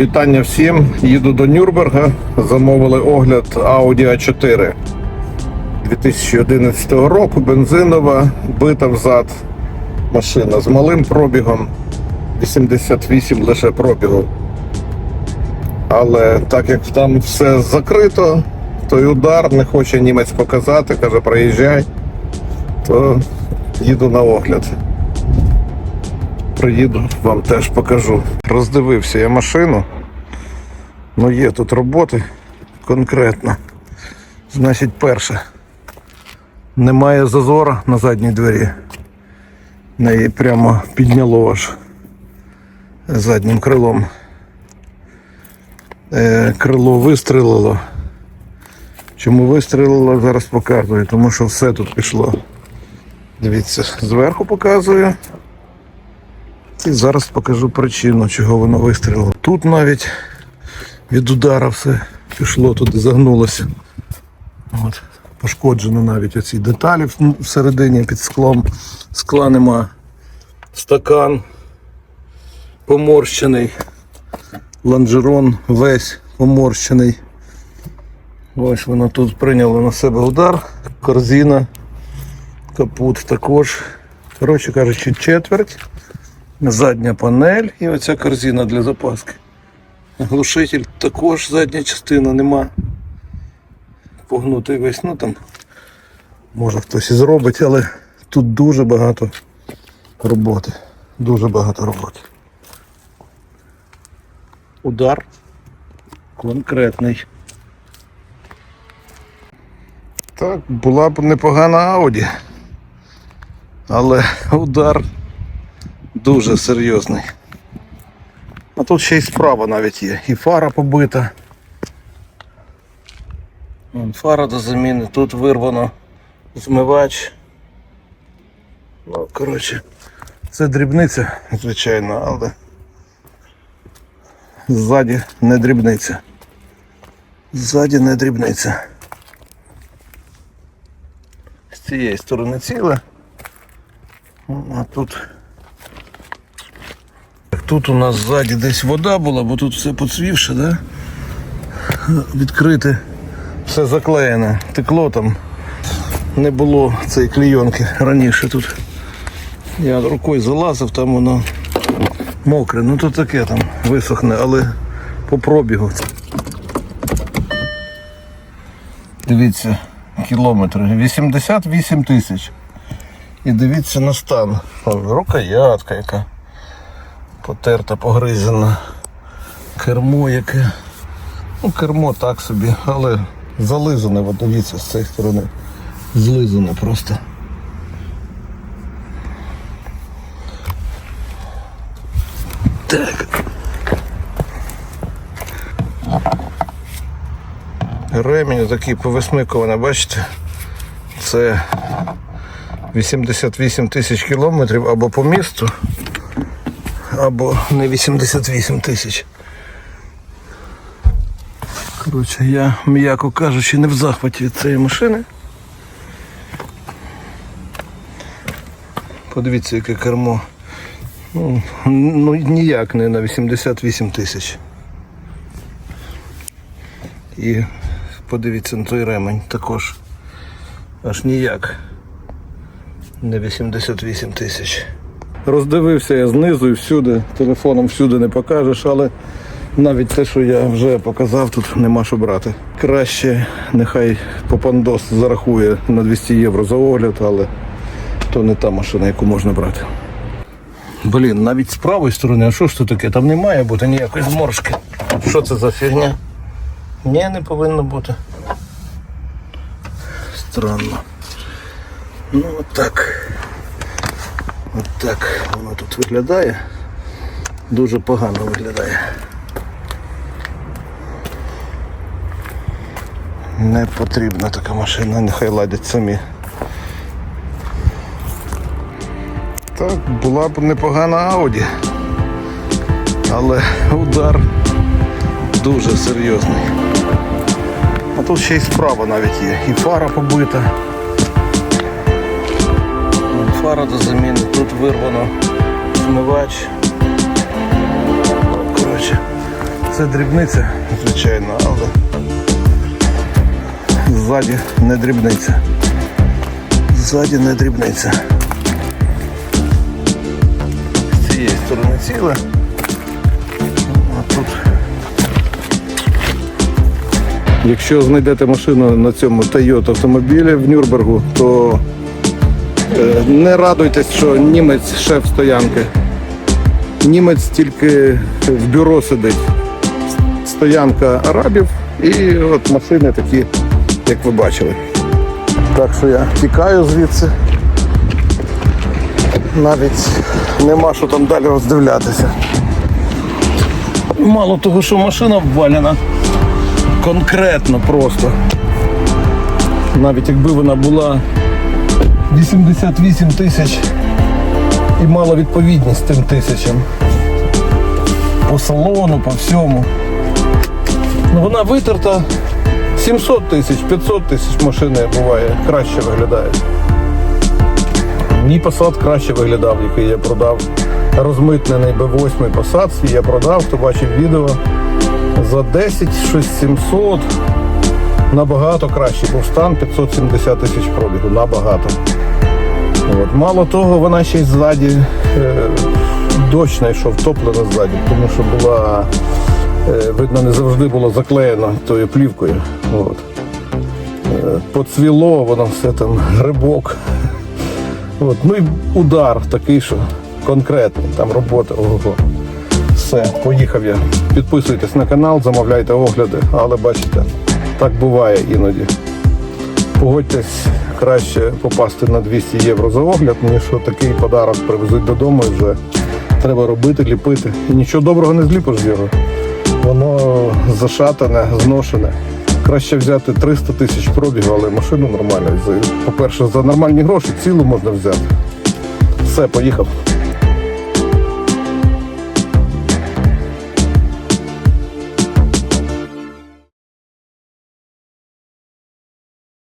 Вітання всім. Їду до Нюрнберга. Замовили огляд Audi A4 2011 року. Бензинова, бита взад машина з малим пробігом. 88 лише пробігу. Але так як там все закрито, той удар не хоче німець показати, каже, проїжджай, то їду на огляд. Приїду, вам теж покажу. Роздивився я машину. Ну є тут роботи конкретно. Значить, перше. Немає зазора на задній двері. Неї прямо підняло аж заднім крилом. Е, крило вистрілило. Чому вистрілило, зараз показую, тому що все тут пішло. Дивіться, зверху показую. І зараз покажу причину, чого воно вистрілило. Тут навіть від удара все пішло, туди загнулося. От. Пошкоджено навіть оці деталі всередині під склом. Скла нема. Стакан поморщений. Лонжерон весь поморщений. Ось воно тут прийняло на себе удар. Корзина, капут також. Коротше кажучи, четверть задня панель і оця корзина для запаски. Глушитель також задня частина нема. Погнутий весь, ну там може хтось і зробить, але тут дуже багато роботи. Дуже багато роботи. Удар конкретний. Так, була б непогана Ауді, але удар дуже серйозний. А тут ще й справа навіть є. І фара побита. Вон фара до заміни, тут вирвано змивач. Ну, коротше, це дрібниця, звичайно, але ззаді не дрібниця. Ззаді не дрібниця. З цієї сторони ціле. А тут Тут у нас ззаді десь вода була, бо тут все поцвівше, да? відкрите, все заклеєне, текло там. Не було цієї клійонки раніше тут. Я рукою залазив, там воно мокре. Ну то таке там висохне, але по пробігу. Дивіться, кілометри. 88 тисяч. І дивіться на стан. Рукоятка яка потерта, погризена. Кермо яке. Ну, кермо так собі, але зализане, от дивіться з цієї сторони. Злизане просто. Так. Ремінь такий повисмикований, бачите? Це 88 тисяч кілометрів або по місту або не 88 тисяч. Коротше, я, м'яко кажучи, не в захваті від цієї машини. Подивіться, яке кермо. Ну, ну ніяк не на 88 тисяч. І подивіться на той ремень також. Аж ніяк. Не 88 тисяч. Роздивився я знизу і всюди, телефоном всюди не покажеш, але навіть те, що я вже показав, тут нема що брати. Краще нехай Попандос зарахує на 200 євро за огляд, але то не та машина, яку можна брати. Блін, навіть з правої сторони, а що ж тут таке? Там не має бути ніякої зморшки. Що це за фігня? Ні, не повинно бути. Странно. Ну отак. От так воно тут виглядає. Дуже погано виглядає. Не потрібна така машина, нехай ладять самі. Так, була б непогана Ауді. Але удар дуже серйозний. А тут ще й справа навіть є. І фара побита. Фара до заміни, тут вирвано змивач. Коротше, Це дрібниця, звичайно, але ззаді не дрібниця. Ззаді не дрібниця. З цієї сторони ціле. А тут. Якщо знайдете машину на цьому Toyota автомобілі в Нюрнбергу, то не радуйтесь, що німець шеф стоянки. Німець тільки в бюро сидить. Стоянка арабів і от машини такі, як ви бачили. Так що я тікаю звідси. Навіть нема що там далі роздивлятися. Мало того, що машина обвалена. Конкретно просто. Навіть якби вона була 88 тисяч і мала відповідність тим тисячам. По салону, по всьому. Ну, вона витерта 700 тисяч, 500 тисяч машини буває, краще виглядають. Мій посад краще виглядав, який я продав. Розмитнений B8 посад я продав, хто бачив відео. За 10 щось 700 набагато краще, був стан 570 тисяч пробігу, набагато. От. Мало того, вона ще й ззаді е, дощ знайшов, топлена ззаді, тому що була, е, видно, не завжди було заклеєно тою плівкою. От. Е, поцвіло, воно все там, грибок. От. Ну і удар такий, що конкретний, там робота. Ого. Все, поїхав я. Підписуйтесь на канал, замовляйте огляди, але бачите, так буває іноді. Погодьтесь, краще попасти на 200 євро за огляд, ніж такий подарок привезуть додому і вже треба робити, ліпити. І нічого доброго не зліпиш з його. Воно зашатане, зношене. Краще взяти 300 тисяч пробігу, але машину нормальну. По-перше, за нормальні гроші цілу можна взяти. Все, поїхав.